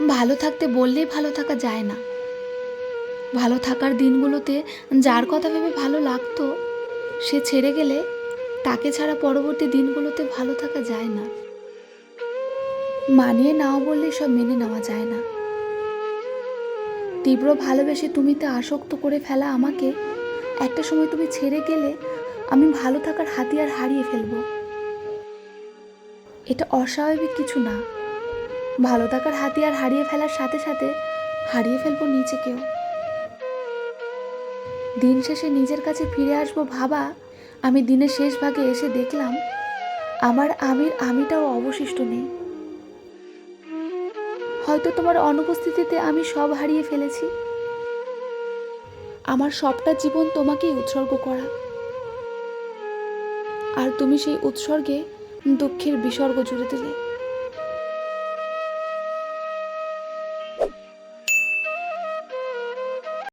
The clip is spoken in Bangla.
ভালো থাকতে বললেই ভালো থাকা যায় না। ভালো থাকার দিনগুলোতে যার কথা ভেবে ভালো লাগতো, সে ছেড়ে গেলে তাকে ছাড়া পরবর্তী দিনগুলোতে ভালো থাকা যায় না। মানিয়ে নাও বললে সব মেনে নেওয়া যায় না। তীব্র ভালোবেসে তুমিতে আসক্ত করে ফেলা আমাকে, একটা সময় তুমি ছেড়ে গেলে আমি ভালো থাকার হাতিয়ার হারিয়ে ফেলব। এটা অস্বাভাবিক কিছু না। ভালো থাকার হাতিয়ার হারিয়ে ফেলার সাথে সাথে হারিয়ে ফেলব নিজেকেও। দিন শেষে নিজের কাছে ফিরে আসব ভাবা, আমি দিনের শেষ ভাগে এসে দেখলাম, আমার আমির আমিটাও অবশিষ্ট নেই। হয়তো তোমার অনুপস্থিতিতে আমি সব হারিয়ে ফেলেছি। আমার সবটা জীবন তোমাকেই উৎসর্গ করা। আর তুমি সেই উৎসর্গে দুঃখের বিসর্গ জুড়ে দিলে।